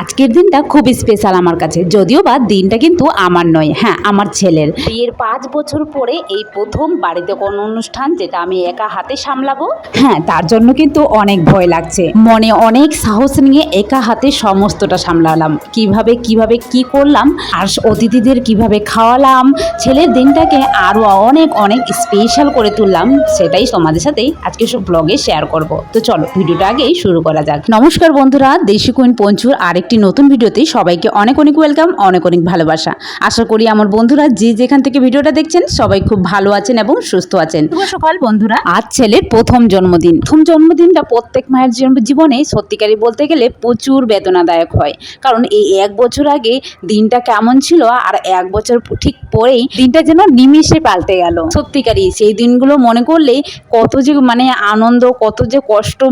আজকের দিনটা খুব স্পেশাল আমার কাছে। যদিও বা দিনটা কিন্তু আমার নয় হ্যাঁ আমার ছেলের। বিয়ের পাঁচ বছর পরে এই প্রথম বাড়িতে কোনো অনুষ্ঠান যেটা আমি একা হাতে সামলাবো? হ্যাঁ তার জন্য কিন্তু অনেক ভয় লাগছে। মনে অনেক সাহস নিয়ে একা হাতে সমস্তটা সামলালাম। কীভাবে কীভাবে, কি করলাম? আর অতিথিদের কীভাবে খাওয়ালাম? ছেলের দিনটাকে আরও অনেক অনেক স্পেশাল করে তুললাম। সেটাই তোমাদের সাথে আজকে সব ব্লগে শেয়ার করব। তো চলো, ভিডিওটা আগেই শুরু করা যাক। নমস্কার বন্ধুরা, দেশি কুইন পঞ্চুর আরেকটি নতুন ভিডিওতে সবাইকে অনেক অনেক ওয়েলকাম অনেক অনেক ভালোবাসা। আশা করি আমার বন্ধুরা যে যেখান থেকে ভিডিওটা দেখছেন সবাই খুব ভালো আছেন এবং সুস্থ আছেন। সকাল বন্ধুরা। আজ ছেলের প্রথম জন্মদিন। প্রথম জন্মদিনটা প্রত্যেক মায়ের জীবন- জীবনে সত্যিকারই বলতে গেলে প্রচুর বেদনাদায়ক হয়। কারণ এই এক বছর আগে দিনটা কেমন ছিল আর এক বছর ঠিক পরেই দিনটা যেন নিমিষে পাল্টে গেল। সত্যিকারই সেই দিনগুলো মনে করলে কত যে মানে আনন্দ, কত যে কষ্ট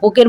বুকের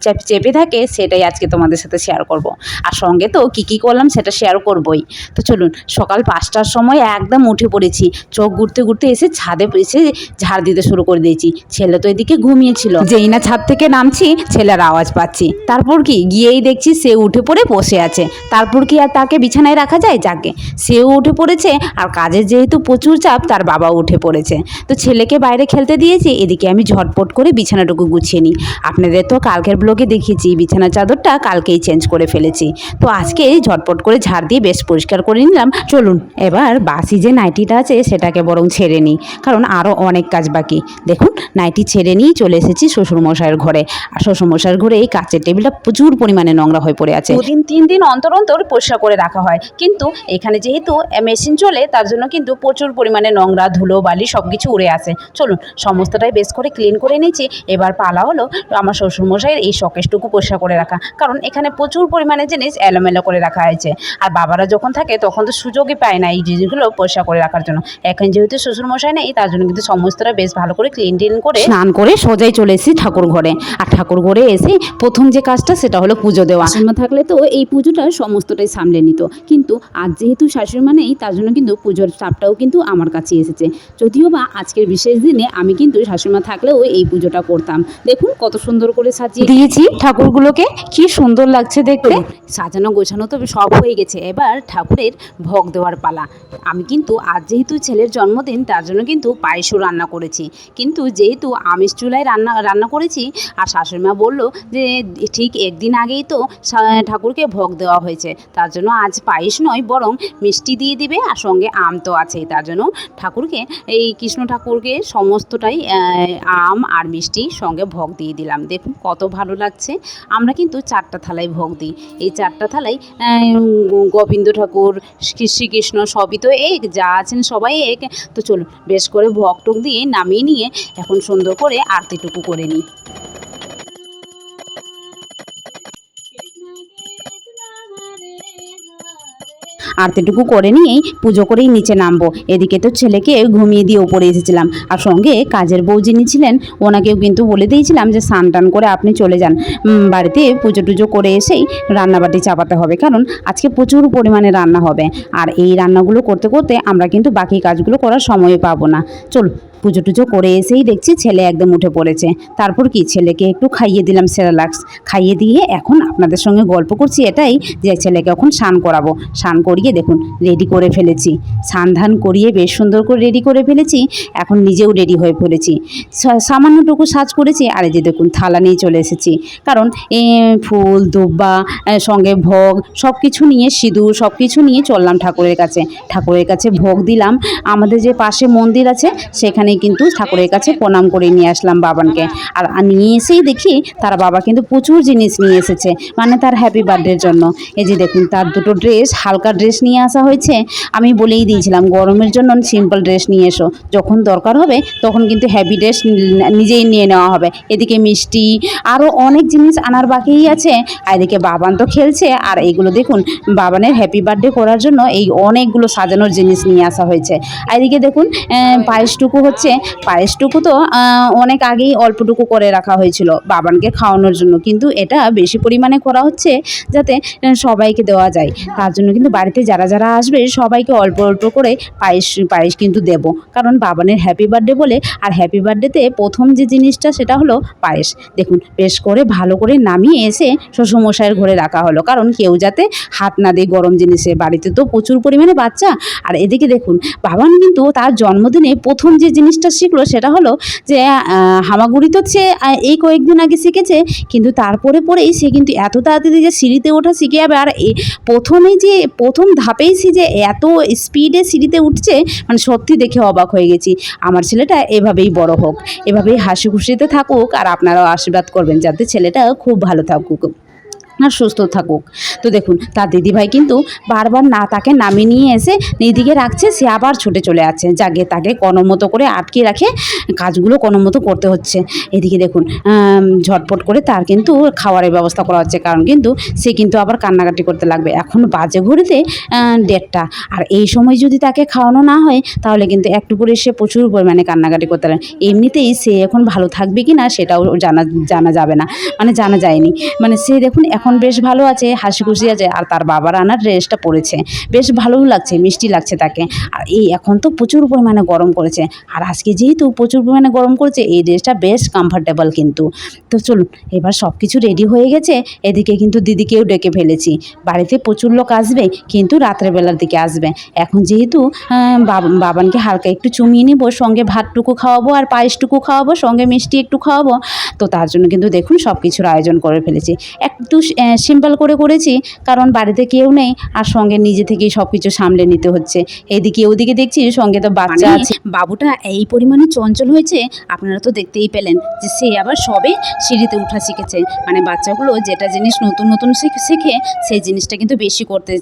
চেপ- চেপে থাকে, সেটাই আজকে তোমাদের সাথে শেয়ার করব। আর সঙ্গে তো কী কী করলাম সেটা শেয়ার করবই। তো চলুন, সকাল পাঁচটার সময় একদম উঠে পড়েছি। চোখ ঘুরতে ঘুরতে এসে ছাদে এসে ঝাড় দিতে শুরু করে দিয়েছি। ছেলে তো এদিকে ঘুমিয়েছিল। যেই না ছাদ থেকে নামছি, ছেলের আওয়াজ পাচ্ছি। তারপর কি, গিয়েই দেখছি সে উঠে পড়ে বসে আছে। তারপর কি আর তাকে বিছানায় রাখা যায়? যাকে। সেও উঠে পড়েছে আর কাজের যেহেতু প্রচুর চাপ, তার বাবা উঠে পড়েছে। তো ছেলেকে বাইরে খেলতে দিয়েছি, এদিকে আমি ঝটপট করে বিছানাটুকু গুছিয়ে নিই। আপনাদের তো কালকের ব্লগে দেখিয়েছি, বিছানা চাদরটা কালকেই চেঞ্জ করে ফেলেছি। তো আজকে ঝটপট করে ঝাড় দিয়ে বেশ পরিষ্কার করে নিলাম। চলুন, এবার বাসি যে নাইটিটা আছে, সেটাকে বরং ছেড়ে নিই। কারণ আরও অনেক কাজ বাকি। দেখুন নাইটি ছেড়ে নিয়েই চলে এসেছি শ্বশুরমশাইয়ের ঘরে। আর শ্বশুরমশাইয়ের ঘরে এই কাচের টেবিলটা প্রচুর পরিমাণে নোংরা হয়ে পড়ে আছে। দুদিন, তিন দিন অন্তর অন্তর পরিষ্কার করে রাখা হয়। কিন্তু এখানে যেহেতু মেশিন চলে তার জন্য কিন্তু প্রচুর পরিমাণে নোংরা ধুলো বালি সব কিছু উড়ে আসে। চলুন সমস্তটাই বেশ করে ক্লিন করে নিয়েছি এবার পালা হলো আমার শ্বশুরমশাইয়ের এই শকেশটুকু পরিষ্কার করে রাখা। কারণ এখানে প্রচুর পরিমাণে জিনিস এলোমেলো করে রাখা হয়েছে। আর বাবারা যখন থাকে তখন তো সুযোগই পায় না এই জিনিসগুলো পরিষ্কার করে রাখার জন্য। এখন যেহেতু শ্বশুরমশাই নেই তার জন্য কিন্তু সমস্তটা বেশ ভালো করে ক্লিন টিন করে স্নান করে সোজাই চলে এসেছি ঠাকুর ঘরে। আর ঠাকুর ঘরে এসে প্রথম যে কাজটা সেটা হলো পুজো দেওয়া। শাশুড়িমা থাকলে তো এই পুজোটা সমস্তটাই সামলে নিত। কিন্তু আজ যেহেতু শাশুড়িমা মানেই তার জন্য কিন্তু পুজোর চাপটাও কিন্তু আমার কাছে এসেছে। যদিও বা আজকের বিশেষ দিনে আমি কিন্তু শাশুড়িমা থাকলেও এই পুজোটা করতাম। দেখুন কত সুন্দর করে সাজিয়ে দিয়েছি। ঠাকুরগুলোকে কি সুন্দর লাগছে দেখতে। সাজানো গোছানো তো সব হয়ে গেছে। এবার ঠাকুরের ভোগ দেওয়ার পালা। আমি কিন্তু আজ যেহেতু ছেলের জন্মদিন তার জন্য কিন্তু পায়েসও রান্না করেছি। কিন্তু যেহেতু আমিষ চুলায় রান্না রান্না করেছি আর শাশুড়িমা বলল যে ঠিক একদিন আগেই তো ঠাকুরকে ভোগ দেওয়া হয়েছে। তার জন্য আজ পায়েস নয় বরং মিষ্টি দিয়ে দিবে আর সঙ্গে আম তো আছেই, তার জন্য ঠাকুরকে, এই কৃষ্ণ ঠাকুরকে সমস্তটাই আম আর মিষ্টি সঙ্গে ভোগ দিয়ে দিলাম। দেখুন কত ভালো লাগছে। আমরা কিন্তু চারটা থালায় ভোগ দিই। এই চারটা থালায় গোবিন্দ ঠাকুর শ্রীকৃষ্ণ সবই তো এক, যা আছেন সবাই এক। তো চলুন, বেশ করে ভোগ টোক দিয়ে নামিয়ে নিয়ে এখন সুন্দর করে আরতিটুকু করে নিই। আরতিটুকু করে নিয়েই পুজো করেই নিচে নামবো। এদিকে তো ছেলেকে ঘুমিয়ে দিয়ে ওপরে এসেছিলাম। আর সঙ্গে কাজের বউ যিনি ছিলেন, ওনাকেও কিন্তু বলে দিয়েছিলাম যে স্নান টান করে আপনি চলে যান। বাড়িতে পুজো টুজো করে এসেই রান্নাবাটি চাপাতে হবে। কারণ আজকে প্রচুর পরিমাণে রান্না হবে। আর এই রান্নাগুলো করতে করতে আমরা কিন্তু বাকি কাজগুলো করার সময় পাবো না। চল পুজো টুজো করে এসেই দেখছি ছেলে একদম উঠে পড়েছে। তারপর কি, ছেলেকে একটু খাইয়ে দিলাম সেরালাক্স। খাইয়ে দিয়ে এখন আপনাদের সঙ্গে গল্প করছি এটাই যে ছেলেকে এখন স্নান করাবো। স্নান করিয়ে দেখুন রেডি করে ফেলেছি। স্নান ধান করিয়ে বেশ সুন্দর করে রেডি করে ফেলেছি, এখন নিজেও রেডি হয়ে পড়েছি। সামান্যটুকু সাজ করেছি, আর এই যে দেখুন, থালা নিয়ে চলে এসেছি। কারণ ফুল, দুব্বা সঙ্গে ভোগ সব কিছু নিয়ে সিঁদুর সব কিছু নিয়ে চললাম ঠাকুরের কাছে। ঠাকুরের কাছে ভোগ দিলাম। আমাদের যে পাশে মন্দির আছে, সেখানে কিন্তু ঠাকুরের কাছে প্রণাম করে নিয়ে আসলাম বাবানকে। আর নিয়ে এসেই দেখি তার বাবা কিন্তু প্রচুর জিনিস নিয়ে এসেছে মানে তার হ্যাপি বার্থডের জন্য। এই যে দেখুন, তার দুটো ড্রেস হালকা ড্রেস নিয়ে আসা হয়েছে। আমি বলেই দিয়েছিলাম, গরমের জন্য সিম্পল ড্রেস নিয়ে এসো। যখন দরকার হবে, তখন কিন্তু হ্যাপি ড্রেস নিজেই নিয়ে নেওয়া হবে। এদিকে মিষ্টি আরও অনেক জিনিস আনার বাকিই আছে। আর এদিকে বাবান তো খেলছে। আর এইগুলো দেখুন, বাবানের হ্যাপি বার্থডে করার জন্য এই অনেকগুলো সাজানোর জিনিস নিয়ে আসা হয়েছে। আর এদিকে দেখুন পায়েসটুকু হচ্ছে হচ্ছে, পায়েসটুকু তো অনেক আগেই অল্পটুকু করে রাখা হয়েছিল বাবানকে খাওয়ানোর জন্য। কিন্তু এটা বেশি পরিমাণে করা হচ্ছে যাতে সবাইকে দেওয়া যায়। তার জন্য কিন্তু বাড়িতে যারা যারা আসবে, সবাইকে অল্প অল্প করে পায়েস পায়েস কিন্তু দেব। কারণ বাবানের হ্যাপি বার্থডে বলে, আর হ্যাপি বার্থডেতে প্রথম যে জিনিসটা সেটা হলো পায়েস। দেখুন, বেশ করে ভালো করে নামিয়ে এসে শ্বশুরমশাইয়ের ঘরে রাখা হলো। কারণ কেউ যাতে হাত না দেয় গরম জিনিসে। বাড়িতে তো প্রচুর পরিমাণে বাচ্চা। আর এদিকে দেখুন, বাবান কিন্তু তার জন্মদিনে প্রথম যে জিনিসটা শিখলো সেটা হলো যে হামাগুড়ি তো সে এই কয়েকদিন আগে শিখেছে, কিন্তু তারপরে পরেই সে কিন্তু এত তাড়াতাড়ি যে সিঁড়িতে ওঠা শিখে যাবে। আর প্রথমে যে, প্রথম ধাপেই সে যে এত স্পিডে সিঁড়িতে উঠছে মানে সত্যি দেখে অবাক হয়ে গেছি। আমার ছেলেটা এভাবেই বড় হোক, এভাবেই হাসি খুশিতে থাকুক, আর আপনারাও আশীর্বাদ করবেন যাতে ছেলেটা খুব ভালো থাকুক। আর সুস্থ থাকুক। তো দেখুন, তার দিদিভাই কিন্তু বারবার না তাকে নামিয়ে নিয়ে এসে নিদিকে রাখছে, সে আবার ছুটে চলে যাচ্ছে যাকে তাকে কোনো মতো করে আটকে রাখে, কাজগুলো কোনো মতো করতে হচ্ছে। এদিকে দেখুন ঝটপট করে তার কিন্তু খাওয়ারের ব্যবস্থা করা হচ্ছে, কারণ কিন্তু সে কিন্তু আবার কান্নাকাটি করতে লাগবে। এখন বাজে ঘড়িতে দেড়টা। আর এই সময় যদি তাকে খাওয়ানো না হয়, তাহলে কিন্তু একটু করে সে প্রচুর পরিমাণে কান্নাকাটি করতে লাগে এমনিতেই সে এখন ভালো থাকবে কি না সেটাও জানা জানা যাবে না। মানে জানা যায়নি। মানে সে দেখুন এখন বেশ ভালো আছে হাসি খুশি আছে আর তার বাবার আনার ড্রেসটা পরেছে। বেশ ভালোও লাগছে, মিষ্টি লাগছে তাকে। আর এই এখন তো প্রচুর পরিমাণে গরম করেছে। আর আজকে যেহেতু প্রচুর পরিমাণে গরম করেছে, এই ড্রেসটা বেশ কমফর্টেবল কিন্তু। তো চলুন, এবার সব কিছু রেডি হয়ে গেছে, এদিকে কিন্তু দিদিকেও ডেকে ফেলেছি। বাড়িতে প্রচুর লোক আসবে, কিন্তু রাত্রেবেলার দিকে আসবে। এখন যেহেতু বাব- বাবানকে হালকা একটু চুমিয়ে নিব, সঙ্গে ভাতটুকু খাওয়াবো আর পায়েসটুকু খাওয়াবো, সঙ্গে মিষ্টি একটু খাওয়াবো, তো তার জন্য কিন্তু দেখুন সব কিছুর আয়োজন করে ফেলেছি। একটু সিম্পল করে করেছি কারণ বাড়িতে কেউ নেই আর সঙ্গে নিজে থেকেই সব কিছু সামলে নিতে হচ্ছে। এদিকে ওদিকে দেখছি সঙ্গে তো বাচ্চা আছে। বাবুটা এই পরিমাণে চঞ্চল হয়েছে আপনারা তো দেখতেই পেলেন যে সে আবার সবে সিঁড়িতে উঠা শিখেছে। মানে বাচ্চাগুলো যেটা জিনিস নতুন নতুন শিখ- শেখে সেই জিনিসটা কিন্তু বেশি করতে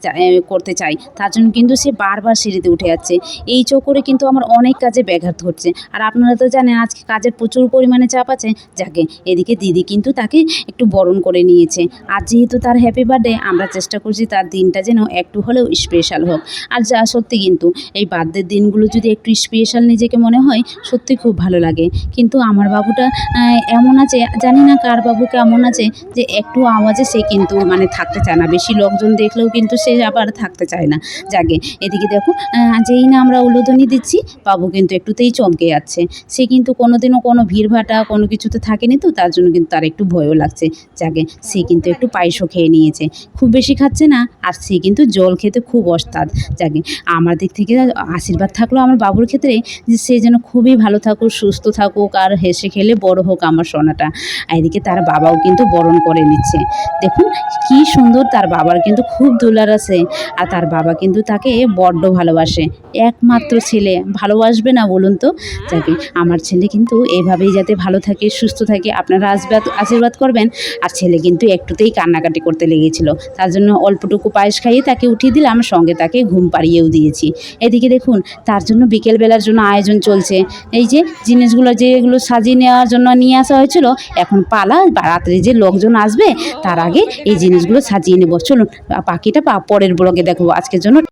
করতে চায়। তার জন্য কিন্তু সে বারবার সিঁড়িতে উঠে যাচ্ছে। এই চক্করে কিন্তু আমার অনেক কাজে ব্যাঘাত ঘটছে। আর আপনারা তো জানেন আজকে কাজের প্রচুর পরিমাণে চাপ আছে। যাকে এদিকে দিদি কিন্তু তাকে একটু বরণ করে নিয়েছে। আর যেহেতু তার হ্যাপি বার্থডে আমরা চেষ্টা করছি তার দিনটা যেন একটু হলেও স্পেশাল হোক। আর যা, সত্যি কিন্তু, এই বার্থডের দিনগুলো যদি একটু স্পেশাল নিজেকে মনে হয়, সত্যি খুব ভালো লাগে। কিন্তু আমার বাবুটা এমন আছে, জানি না কার বাবু কেমন আছে, যে একটু আওয়াজে সে কিন্তু মানে থাকতে চায় না। বেশি লোকজন দেখলেও কিন্তু সে আবার থাকতে চায় না। জাগে এদিকে দেখো যেই না আমরা উলোধনি দিচ্ছি, বাবু কিন্তু একটুতেই চমকে যাচ্ছে। সে কিন্তু কোনোদিনও কোনো ভিড়ভাটা, কোনো কিছুতে থাকেনি তো, তার জন্য কিন্তু তার একটু ভয়ও লাগছে। যাকে, সে কিন্তু একটু পায়েসও খেয়ে নিয়েছে। খুব বেশি খাচ্ছে না, আর সে কিন্তু জল খেতে খুব ওস্তাদ যাকে আমার দিক থেকে আশীর্বাদ থাকল আমার বাবুর ক্ষেত্রে যে সে যেন খুবই ভালো থাকুক, সুস্থ থাকুক, আর হেসে খেলে বড় হোক আমার সোনাটা। এদিকে তার বাবাও কিন্তু বরণ করে নিচ্ছে। দেখুন, কি সুন্দর তার বাবার কিন্তু খুব দুলার আছে, আর তার বাবা কিন্তু তাকে বড্ড ভালোবাসে। একমাত্র ছেলে, ভালোবাসবে না বলুন তো? যাকে আমার ছেলে কিন্তু এভাবেই যাতে ভালো থাকে, সুস্থ থাকে, আপনারা আশীর্বাদ আশীর্বাদ করবেন, আর ছেলে কিন্তু একটুতেই কান্নাকাটি করতে লেগেছিল। তার জন্য অল্পটুকু পায়েস খাইয়ে তাকে উঠিয়ে দিলাম, সঙ্গে তাকে ঘুম পাড়িয়েও দিয়েছি। এদিকে দেখুন, তার জন্য বিকেলবেলার জন্য আয়োজন চলছে। এই যে জিনিসগুলো যেগুলো সাজিয়ে নেওয়ার জন্য নিয়ে আসা হয়েছিল, এখন পালা, বা রাত্রে যে লোকজন আসবে, তার আগে এই জিনিসগুলো সাজিয়ে নেব। চলুন, পাখিটা পরের ব্লগে দেখব। আজকের জন্য